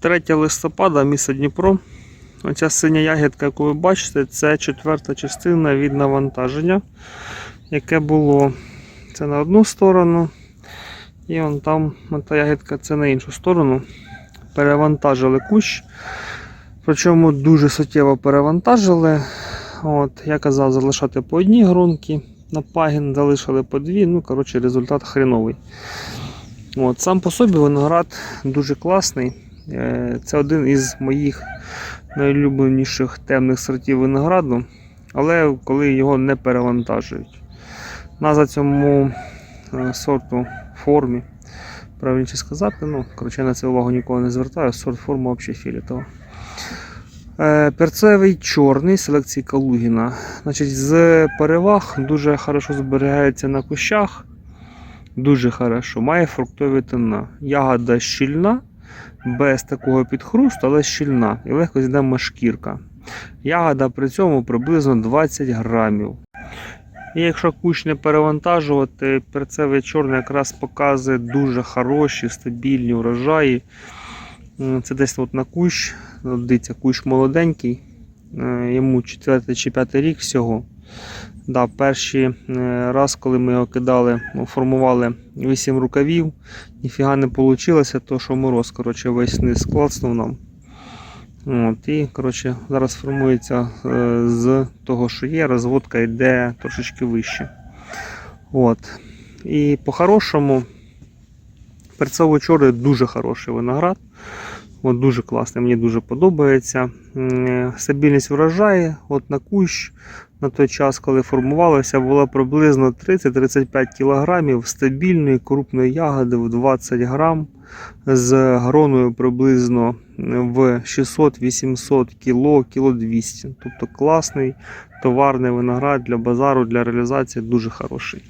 3 листопада, місто Дніпро. Оця синя ягідка, яку ви бачите, це четверта частина від навантаження, яке було це на одну сторону. І вон там та ягідка це на іншу сторону. Перевантажили кущ. Причому дуже суттєво перевантажили. От, я казав залишати по одній грунки, на пагін залишили по дві. Ну, коротше, результат хреновий. От, сам по собі виноград дуже класний. Е, Це один із моїх найулюбленіших темних сортів винограду, але коли його не перевантажують. Назва цьому е, сорту формі, правильніше сказати, ну, коротше, на це увагу ніколи не звертаю, сорт форма філітова. Е, Перцевий чорний селекції Калугіна. Значить, з переваг дуже хорошо зберігається на кущах. Дуже хорошо. Має фруктові тона. Ягода щільна, без такого підхрусту, але щільна. І легко з'їдема шкірка. Ягода при цьому приблизно 20 грамів. І якщо кущ не перевантажувати, перцевий чорний якраз показує дуже хороші, стабільні врожаї. Це десь от на кущ. Дивіться, кущ молоденький. Е, Йому 4 чи 5 рік всього. Да, перший е, раз, коли ми його кидали, ну, формували 8 рукавів, ніфіга не вийшло, то що мороз коротше, весь низ клацнув нам. От, і коротше, зараз формується е, з того, що є, розводка йде трошечки вище. От. І по-хорошому, перцево-чорний дуже хороший виноград. От дуже класний, мені дуже подобається. Стабільність врожаю, от на кущ на той час, коли формувалося, було приблизно 30-35 кг стабільної крупної ягоди в 20 грам з гроною приблизно в 600-800 кг, кіло 200 Тобто класний товарний виноград для базару, для реалізації дуже хороший.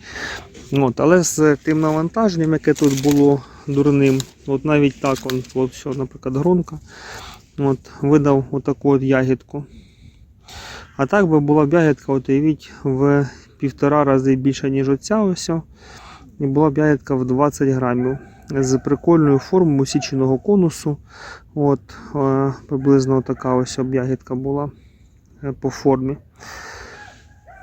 От, але з тим навантаженням, яке тут було дурним, от навіть так, он, от, що, наприклад, гронка, от, видав отаку от ягідку. А так би була б ягідка, от уявіть, в півтора рази більше, ніж оця ось. І була б ягідка в 20 грамів. З прикольною формою січеного конусу. От, е, приблизно така ось ягідка була е, по формі.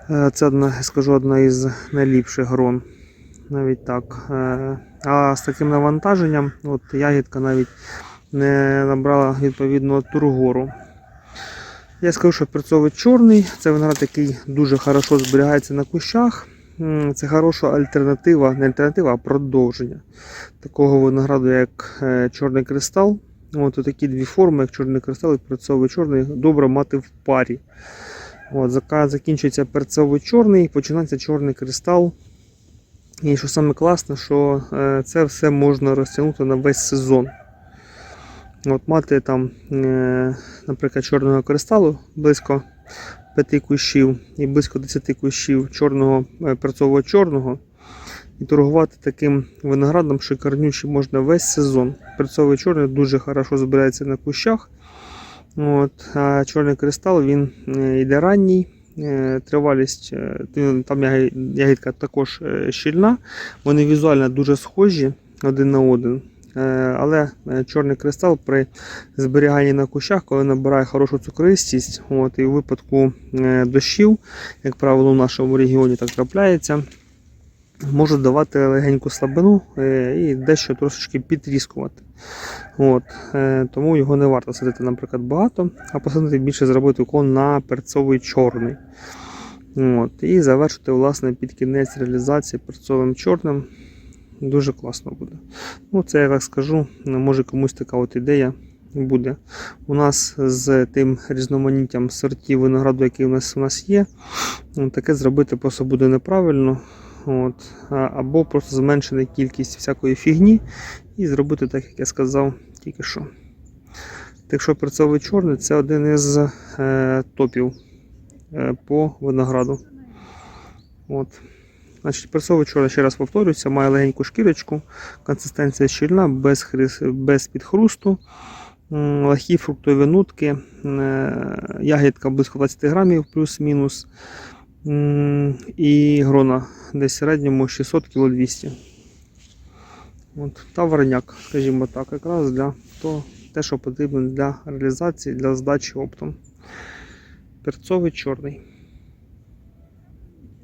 Е, Це одна, скажу, одна із найліпших грон. Навіть так. А з таким навантаженням, от ягідка навіть не набрала відповідного тургору. Я скажу, що перцовий чорний це виноград, який дуже хорошо зберігається на кущах. Це хороша альтернатива, не альтернатива, а продовження такого винограду, як е, чорний кристал. От такі дві форми, як чорний кристал і перцовий чорний, добре мати в парі. От, закінчується перцовий чорний, починається чорний кристал. І що саме класне, що е, це все можна розтягнути на весь сезон. От Мати там, е, наприклад, чорного кристалу близько 5 кущів і близько 10 кущів чорного е, перцового чорного. І торгувати таким виноградом шикарнючим можна весь сезон. Перцовий чорний дуже хорошо збирається на кущах. От, а чорний кристал він е, йде ранній. Тривалість, там ягідка також щільна. Вони візуально дуже схожі один на один. Е, Але е, чорний кристал при зберіганні на кущах, коли набирає хорошу цукристість, от, і в випадку е, дощів, як правило, в нашому регіоні так трапляється, можуть давати легеньку слабину і дещо трошечки підрізкувати. От, тому його не варто садити, наприклад, багато, а посадити більше зробити уклон на перцовий чорний. От, і завершити власне під кінець реалізації перцовим чорним. Дуже класно буде. Ну, це я так скажу, може комусь така от ідея буде. У нас з тим різноманіттям сортів винограду, який у нас у нас є, ну, таке зробити просто буде неправильно. От, або просто зменшити кількість всякої фігні і зробити так, як я сказав тільки що. Так що перцовий чорний це один із е, топів е, по винограду. От. Значить, перцовий чорний, ще раз повторюся, має легеньку шкірочку, консистенція щільна, без, хрис, без підхрусту, легкі фруктові нутки, е, ягідка близько 20 грамів плюс-мінус. І грона десь в середньому 600 кг 200 От, Та варняк, скажімо так, якраз для того те, що потрібно для реалізації, для здачі оптом. Перцовий чорний.